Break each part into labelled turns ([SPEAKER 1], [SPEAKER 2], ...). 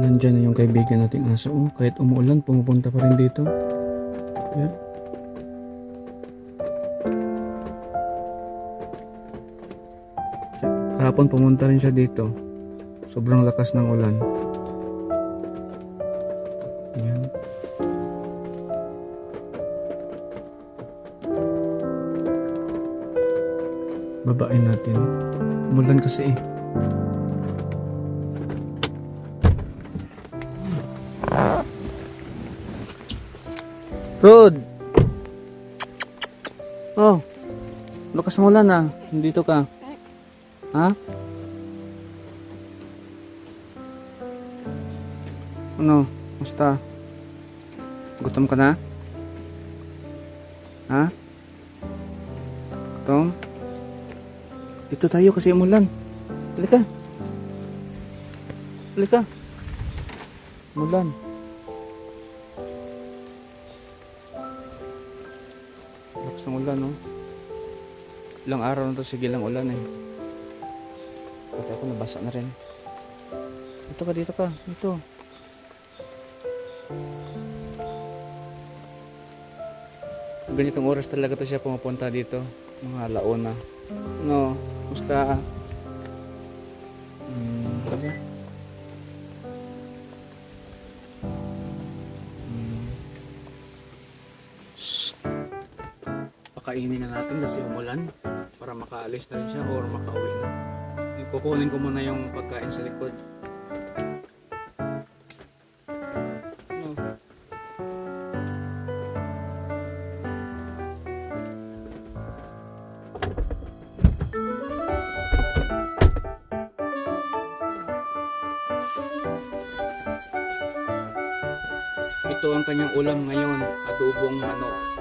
[SPEAKER 1] Nandyan na yung kaibigan nating aso. Oh, kahit umuulan, pumupunta pa rin dito. Yan. Kahapon pumunta rin siya dito. Sobrang lakas ng ulan. Yan. Babain natin. Umulan kasi eh. Rod! Oh, lakas ng ulan ah. Dito ka. Ha? Ano? Musta? Gutom ka na? Ha? Gutom? Dito tayo kasi umulan. Halika. Halika. Umulan. Lakas ulan, no? Ilang araw na to sige lang ulan eh. Pati ako nabasa na rin. Dito ka, dito ka. Dito. Ganitong oras talaga to siya pumupunta dito. Mga laona. No, musta? Pakainin na natin kasi umulan para makaalis na rin siya or makauwi na. Kukunin ko muna yung pagkain sa likod. Ito ang kanyang ulam ngayon, adobong manok.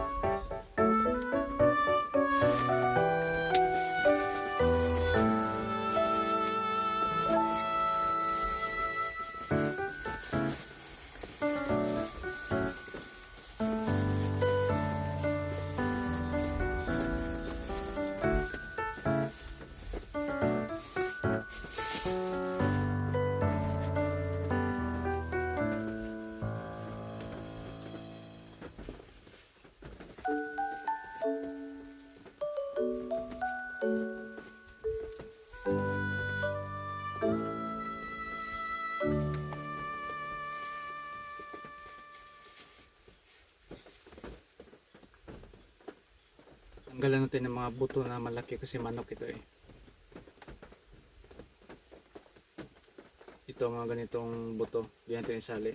[SPEAKER 1] Tanggalan natin ng mga buto na malaki kasi manok ito eh. Ito mga ganitong buto. Di natin isali.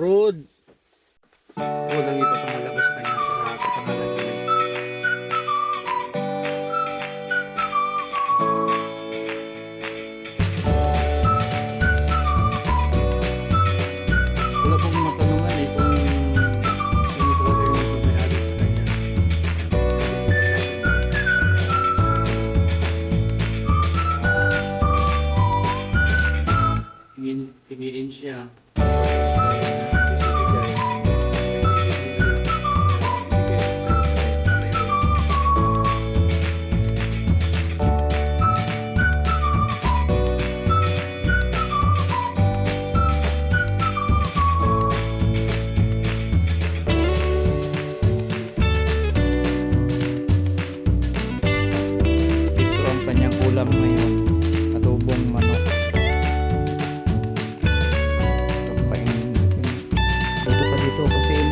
[SPEAKER 1] Rod! Tingin siya.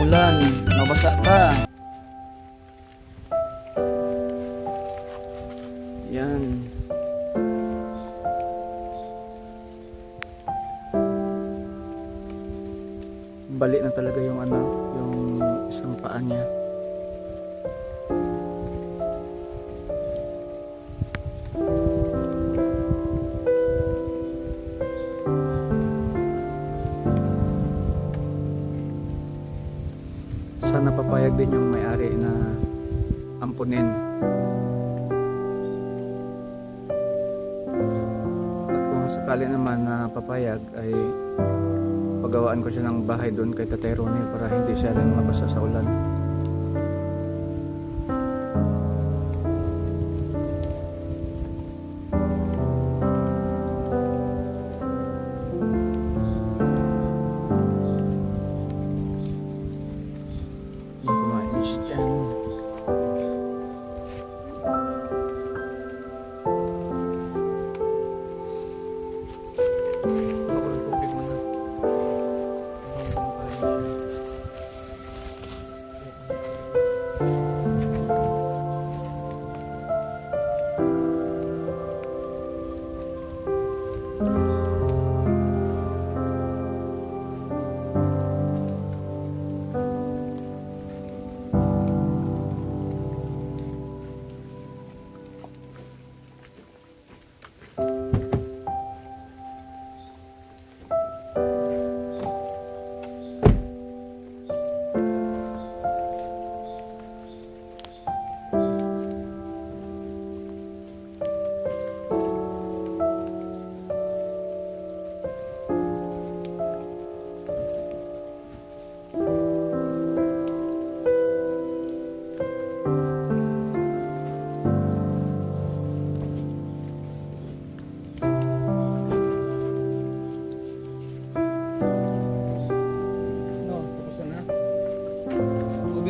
[SPEAKER 1] Umulan. Nabasa ka. Yan. Balik na talaga yung ano, yung isang paa niya. Sana papayag din yung may-ari na ampunin. At kung sakali naman na papayag ay pagawaan ko siya ng bahay doon kay Tatay Ronnie para hindi siya rin mabasa sa ulan.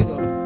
[SPEAKER 1] 掉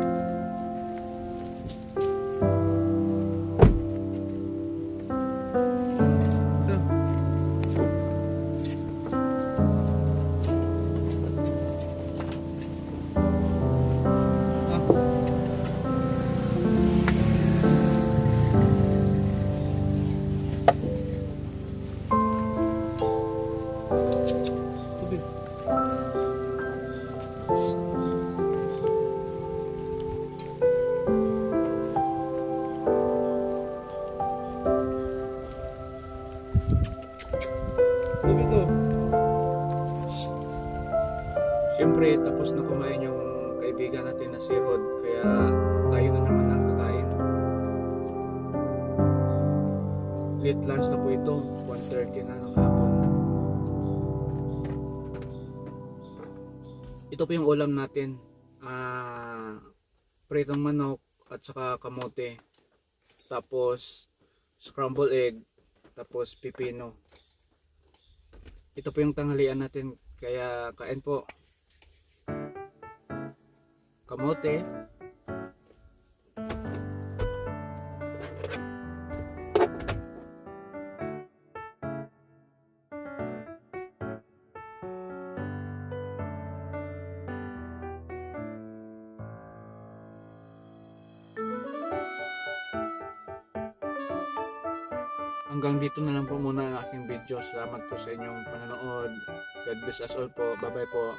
[SPEAKER 1] kaibigan natin na si Rod. Kaya tayo na naman ang kakain. Late lunch na po ito. 1.30 na ng hapon. Ito po yung ulam natin. Ah, pritong manok at saka kamote. Tapos scrambled egg. Tapos pipino. Ito po yung tanghalian natin. Kaya kain po. Kamote. Hanggang dito na lang po muna ang aking video. Salamat po sa inyong panonood. God bless us all po. Bye bye po.